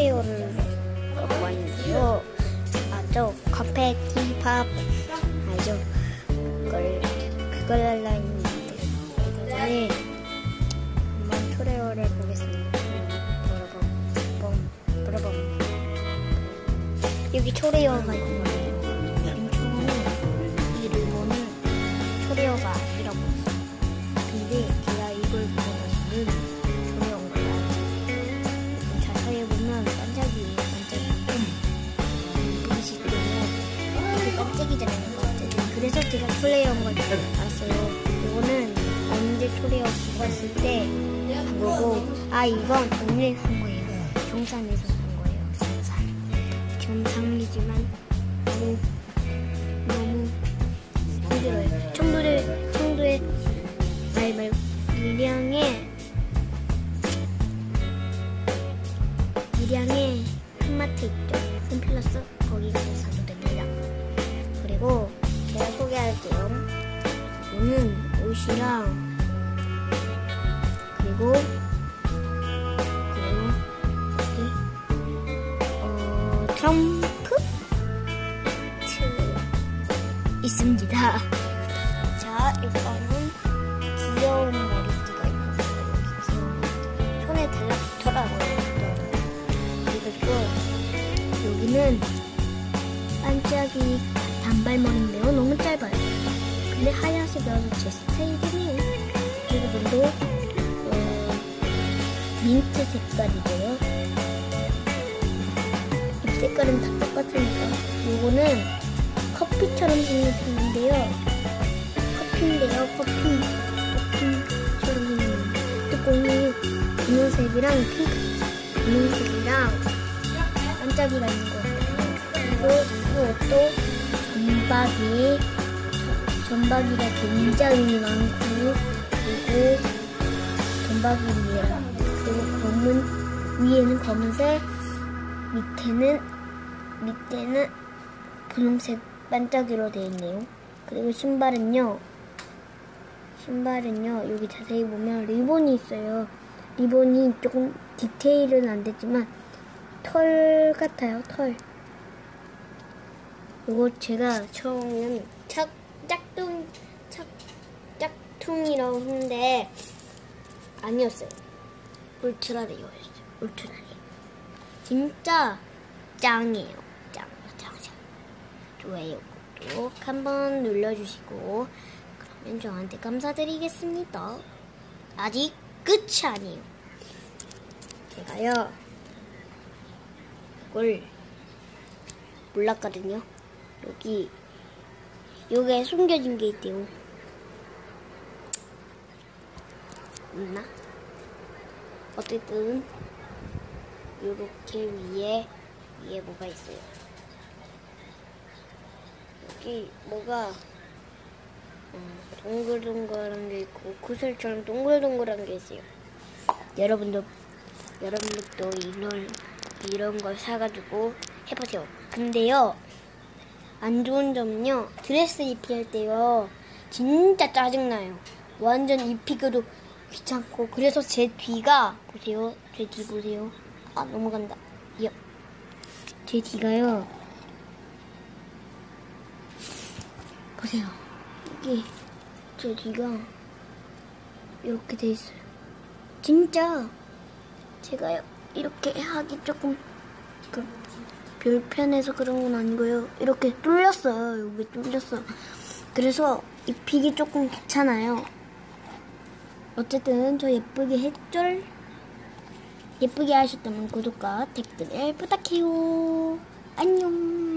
초레오를 갖고 왔는데요. 아, 저 카페 힙합 알죠? 그걸 그걸 할라 했는데 네. 한번 초레오를 보겠습니다. 브라범 브라범 여기 초레오가 있는 이게 반짝이잖아요. 것 같아요. 그래서 제가 플레이한 걸 알았어요. 이거는 언제 초레오 봤을 때 보고 아 이건 오늘 한 거예요. 경산에서 산 거예요. 경산. 정상이지만 옷이랑 그리고 그리고 어 트럼프 트 있습니다. 자 이거는 귀여운 머리띠가 있어요. 여기 귀여운 머리띠. 손에 달라붙더라고요. 그리고 여기는 반짝이 근데 하얀색이라서 제 스타일이네요. 그리고 또 어, 민트 색깔이고요. 이 색깔은 다 똑같으니까. 요거는 커피처럼 생겼는데요. 커피인데요. 커피. 커피처럼 생겼는데 뚜껑이 분홍색이랑 핑크 분홍색이랑 반짝이가 있는 것 같아요. 그리고 이것도 전박이 전박이가 굉장히 많고 그리고 전박이입니다. 그리고 검은 위에는 검은색 밑에는 밑에는 분홍색 반짝이로 되어 있네요. 그리고 신발은요. 신발은요. 여기 자세히 보면 리본이 있어요. 리본이 조금 디테일은 안 됐지만 털 같아요. 털. 이거 제가 처음에는 착 짝퉁 착 짝퉁이라고 했는데 아니었어요. 울트라레어였어요. 울트라레어. 진짜 짱이에요. 짱, 짱, 짱. 좋아요, 구독 한번 눌러주시고 그러면 저한테 감사드리겠습니다. 아직 끝이 아니에요. 제가요 이걸 몰랐거든요. 여기 여기에 숨겨진 게 있대요. 없나? 어쨌든 이렇게 위에 위에 뭐가 있어요. 여기 뭐가 음, 동글동글한 게 있고 구슬처럼 동글동글한 게 있어요. 여러분도 여러분들도 이런 이런 걸 사가지고 해보세요. 근데요 안 좋은 점은요 드레스 입힐 때요 진짜 짜증나요. 완전 입히기도 귀찮고 그래서 제 뒤가 보세요. 제 뒤 보세요. 아 넘어간다. 요. 제 뒤가요. 보세요. 여기 제 뒤가 이렇게 돼 있어요. 진짜 제가 이렇게 하기 조금 그 불편해서 그런 건 아니고요. 이렇게 뚫렸어요. 여기 뚫렸어. 그래서 입히기 조금 귀찮아요. 어쨌든 저 예쁘게 했죠? 예쁘게 하셨다면 구독과 댓글 부탁해요. 안녕.